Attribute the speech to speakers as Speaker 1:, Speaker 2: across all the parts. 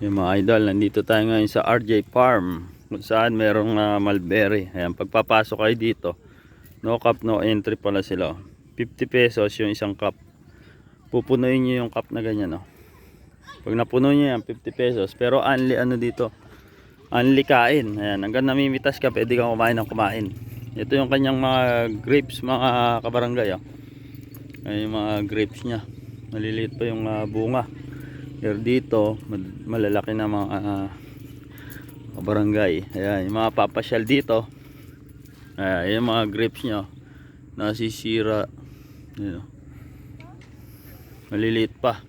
Speaker 1: Yung mga idol, nandito tayo ngayon sa RJ Farm. Kung saan merong ah, mulberry. Ayan, pagpapasok kayo dito, no cup, no entry pala sila. 50 pesos yung isang cup. Pupunuin nyo yung cup na ganyan. Oh. Pag napuno nyo yan, 50 pesos. Pero only ano dito, only kain. Ayan, hanggang namimitas ka, pwede kang kumain ng kumain. Ito yung kanyang mga grapes, mga kabarangay. Oh. Ayan yung mga grapes niya. Maliliit pa yung ah, bunga. Pero dito, mal- malalaki na mga ah, kabarangay. Ayan, yung mga papasyal dito. Ayan, yung mga grapes niya. Nasisira. Ayan. Maliliit pa.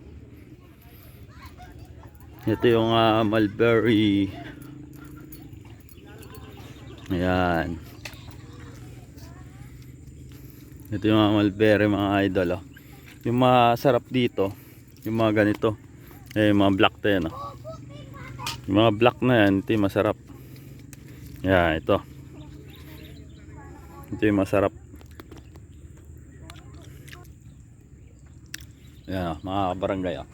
Speaker 1: Ito yung ah, mulberry. Ayan. Ito yung mga mulberry mga idol. Oh. Yung masarap dito, yung mga ganito. Eh, mga black to yan. Oh. Yung mga black na yan, ito yung masarap. Yan, ito. Ito yung masarap. Yan, oh, mga kabarangay. Oh.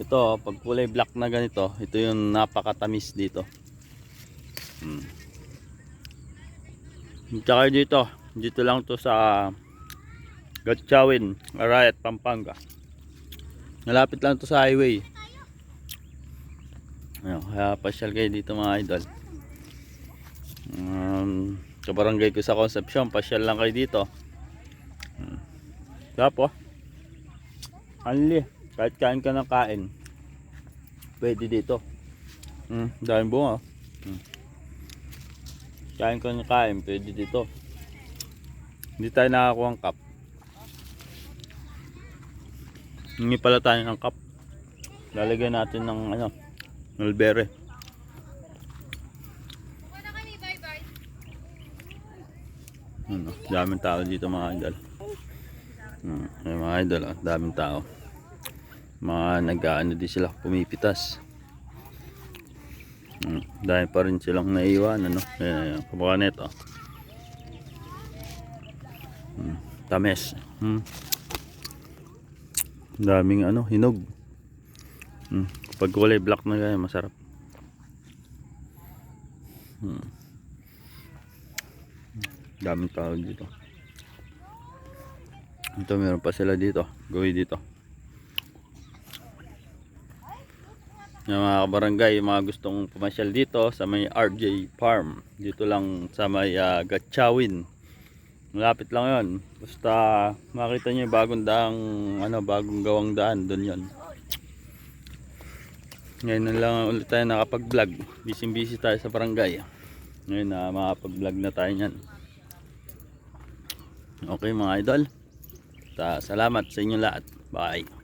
Speaker 1: Ito, pag kulay black na ganito, ito yung napakatamis dito. Hmm. Tsaka dito, dito lang to sa Gatchawin, Arayat, Pampanga. Malapit lang to sa highway. Ayun, kaya pasyal kayo dito mga idol. Um, sa barangay ko sa Concepcion, pasyal lang kayo dito. Hmm. Tapos, anli, kahit kain ka ng kain, pwede dito. Hmm, daming bunga. Hmm. Kain ka ng kain, pwede dito. Hindi tayo nakakuha ng cup. Hindi pala tayo ng cup. Lalagyan natin ng ano, mulberry. Ano, daming tao dito mga idol. Hmm, yung mga idol, oh, daming tao. Mga nag-ano din sila, pumipitas. Hmm, dahil pa rin silang naiwan, ano. Ayan, ayan, kumukha nito. Hmm, tames. Hmm. Daming ano, hinog. Hmm. Pag kulay black na ganyan, masarap. Hmm. Daming tao dito. Ito meron pa sila dito. Gawin dito. Yung mga kabarangay, mga gustong pumasyal dito sa may RJ Farm. Dito lang sa may uh, Gatchawin. Malapit lang yon. Basta makita nyo bagong daang, ano, bagong gawang daan. Doon yon. Ngayon na lang ulit tayo nakapag-vlog. Busy-busy tayo sa barangay. Ngayon na makapag-vlog na tayo niyan. Okay mga idol. Salamat sa inyo lahat. Bye.